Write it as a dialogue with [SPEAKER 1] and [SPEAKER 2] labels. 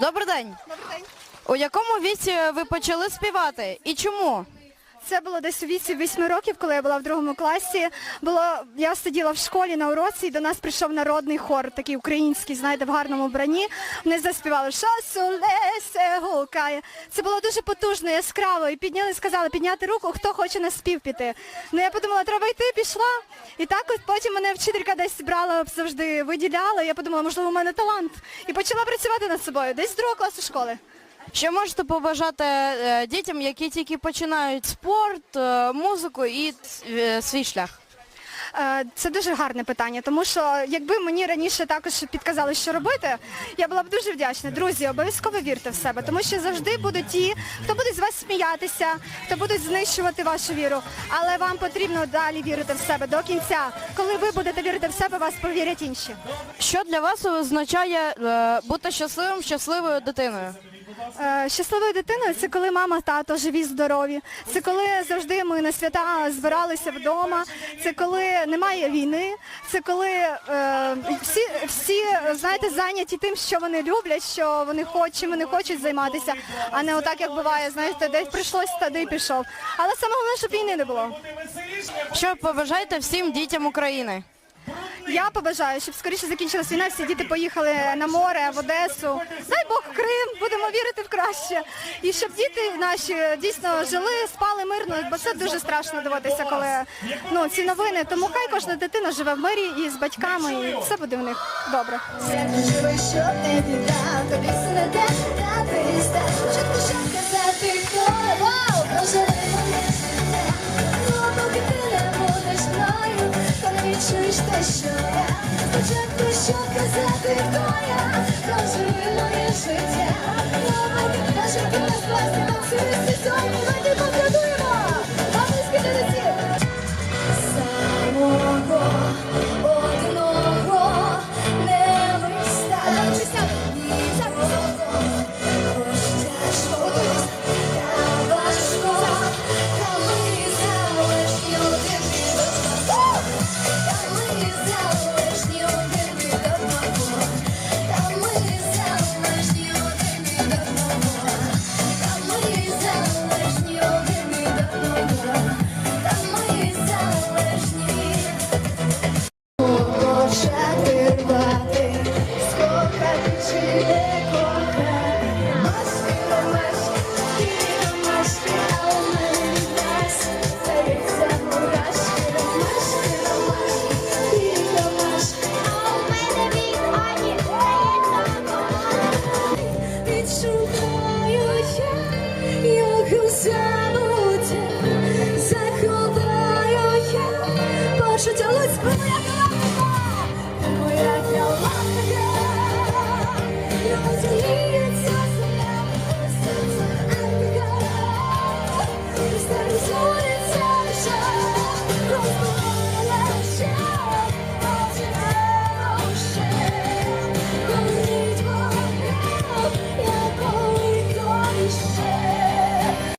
[SPEAKER 1] Добрий день.
[SPEAKER 2] Добрий день.
[SPEAKER 1] У якому віці ви почали співати і чому?
[SPEAKER 2] Це було десь у віці 8 років, коли я була в другому класі. Було я сиділа в школі на уроці, і до нас прийшов народний хор, такий український, знаєте, в гарному вбранні. Вони заспівали «Шасу лесе гукає. Це було дуже потужно, яскраво. І підняли, сказали підняти руку, хто хоче на спів піти. Ну я подумала, треба йти, пішла. І так от потім мене вчителька десь брала, завжди виділяла. Я подумала, можливо, у мене талант. І почала працювати над собою, десь з другого класу школи.
[SPEAKER 1] Що можете побажати е, дітям, які тільки починають спорт, е, музику і е, свій шлях?
[SPEAKER 2] Е, Це дуже гарне питання, тому що якби мені раніше також підказали, що робити, я була б дуже вдячна. Друзі, обов'язково вірте в себе, тому що завжди будуть ті, хто будуть з вас сміятися, хто будуть знищувати вашу віру. Але вам потрібно далі вірити в себе до кінця. Коли ви будете вірити в себе, вас повірять інші.
[SPEAKER 1] Що для вас означає е, бути щасливим, щасливою дитиною?
[SPEAKER 2] Е, Щасливою дитиною це коли мама, тато живі, здорові. Це коли завжди ми на свята збиралися вдома. Це коли немає війни. Це коли е, всі, всі знаєте, зайняті тим, що вони люблять, що вони хочуть, чим вони хочуть займатися, а не отак, як буває, знаєте, десь прийшлось, туди й пішов. Але саме головне, щоб війни не було.
[SPEAKER 1] Що побажаєте всім дітям України?
[SPEAKER 2] Я побажаю, щоб скоріше закінчилась війна, всі діти поїхали на море, в Одесу. Дай Бог Крим, будемо вірити в краще. І щоб діти наші дійсно жили, спали мирно, бо це дуже страшно дивитися, коли ну ці новини. Тому хай кожна дитина живе в мирі і з батьками, і все буде в них добре.
[SPEAKER 3] Тобі те, що я. Спочатку що казати, то я, проживи моє життя. Відшукаю я його забуття, заховаю я.